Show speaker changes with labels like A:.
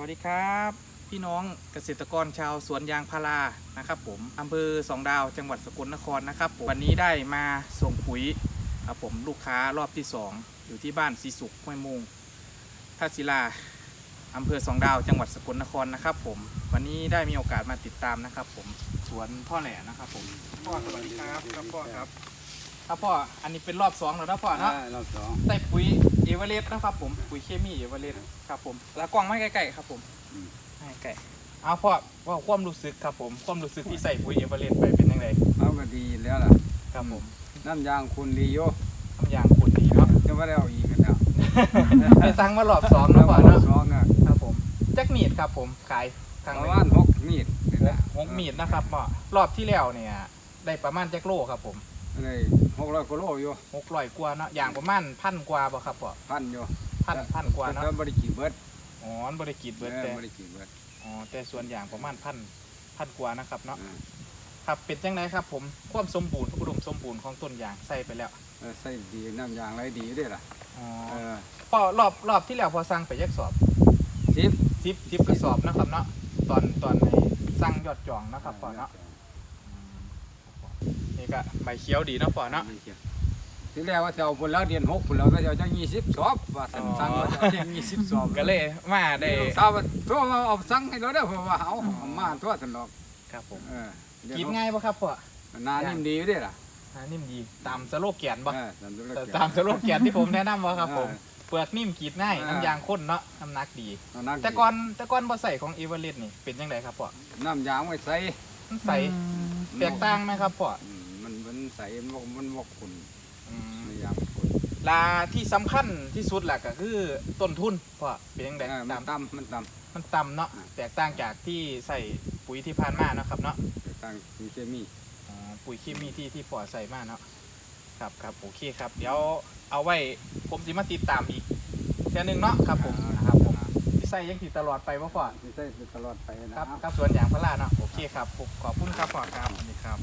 A: วัสดีครับ พี่น้องเกษตรกรชาวสวนยางพารานะครับ ผมอำเภอสองดาวจังหวัดสกลนครนะครับผมวันนี้ได้มาส่งปุ๋ยครับผมลูกค้ารอบที่สองอยู่ที่บ้านสีสุขห้วยมุงท่าศิลาอำเภอสองดาวจังหวัดสกลนครนะครับ ผมวันนี้ได้มีโอกาสมาติดตามนะครับ ผมสวนพ่อแหล่นะครับ ผมพ่อสวัสดีครับครับพ่อครับ ครับพ่ออันนี้เป็นรอบสองแล้วนะพ่อเนาะ
B: รอบสอง
A: ใส่ปุ๋ยเอเวอเรสต์นะครับผมปุ๋ยเคมีเอเวอเรสต์ครับผม แล้วกล้องไม่ไกลๆครับผมไม่ไกลเอาพ่อว่าความรู้สึกครับผมความรู้สึกที่ใส่ปุ๋ยเอเวอเรสต์ไปเป็นยังไง
B: เอาก็ดีแล้วล่ะ
A: ครับผม
B: น้ำยางคุณดีโย
A: ทำอย่างคุณดีเนาะ
B: จะไม่ได้เอาอีกกันแล้ว
A: ไปสั่งมารอบสองแล้วพ่อเนาะ
B: สองอะ
A: ครับผมแจ็คมีดครับผมขายทาง
B: ประ
A: ไหน
B: มาณหกมีดนี่
A: ห
B: แหละ
A: กหกมีดนะครับพ่อรอบที่แล้วเนี่ยได้ประมาณแจ็คโลครับผม
B: เลยหกร้อยกิโลอยู่
A: หกร้อยกว่าเนาะอย่างประมาณพันกว่าบ่ครับพ่อ
B: พันอยู่
A: พันพันกว่าเนาะ
B: แต่บริกีเบิด
A: อ๋อบริกิตเบิร์ด
B: เอ
A: แต่
B: อบริกีเบิด
A: อ๋อแต่ส่วนอย่างประมาณพันพันกว่านะครับเนาะ
B: เออ
A: ครับเป็นจังไดครับ ผมความสมบูรณ์อุดมสมบูรณ์ของต้นยางใส่ไปแล้ว
B: เออใส่ดีน้ำยางไรดีด้วยล่ะ
A: อ๋อ
B: เออ
A: พอรอบรอบที่แล้วพอสั่งไปยักสอบ
B: สิบ
A: สิบสิบกระสอบนะครับเนาะตอนตอนในสั่งยอดจองนะครับพอเนาะอืม นี่ก็ใบเขียวดีเนาะพอเนาะ
B: ทีแรกว่าจะเอาผลแล้วเดือนหกผลแล้วก็จะเอาจังยี่สิบสอบว่าสั่งสั่งว่าจะเอาจังยี่สิบสอบ
A: ก็เลยมาได้
B: ทราบว่าทั่วมาเอาสั่งให้เราได้อเพราะว่าเอาเอามาทั่วสนอก
A: ครับผม
B: เออเดือน
A: กิน
B: ห
A: ง่ายปะครับพ่อ
B: นานิ่มดีอยู่ด้วยล่ะ
A: อ่านิ่มดีตามสโลแกนปะ
B: เออตามธุรกิจ
A: ตามสโลแกนที่ผมแนะนำวะครับผม
B: เออ
A: เปลือกนิ่มกรีดง่าย
B: เออ
A: น้ำยางข้นเนาะน้ำหนักดี
B: เอานักดี
A: แต่ก่อนแต่ก่อนบ่ใส่ของเอเวอเรสต์นี่เป็นยังไงครับพ่อ
B: น้ำยางไว้ใส่
A: มันใส่ แตกต่างไหมครับพ่อ
B: อืมมันมันใส่มันบ่มันบกขุน
A: อืม
B: น้ำยางขุน
A: ลาที่สำคัญที่สุดแหละก็คือต้นทุนพ่อเป็นยังไง
B: เออมั
A: ตานม
B: ต่ำมันต่
A: มันต่ำเนาะ
B: อ่า
A: แตกต่างจากที่ใส่ปุ๋ยที่ผ่านมาเนาะครับเนาะำ
B: แต่ตั้งมีเคมี
A: อ๋อปุ๋ยเคมีที่ที่พ่อใส่มาเนาะครับครับโอเคครับ เดี๋ยวเอาไว้ผมสิมาติดตามอีกเท่อนึงเนาะครับผมนะครับผมที่ ใส่ยังติดตลอดไปว่าพ่อ
B: ไม่ใช่ตลอดไปนะครับ
A: ครับสวนยางพาราเนาะโอเคครับผมขอบคุณครับพ่อครับสวัสดีครับ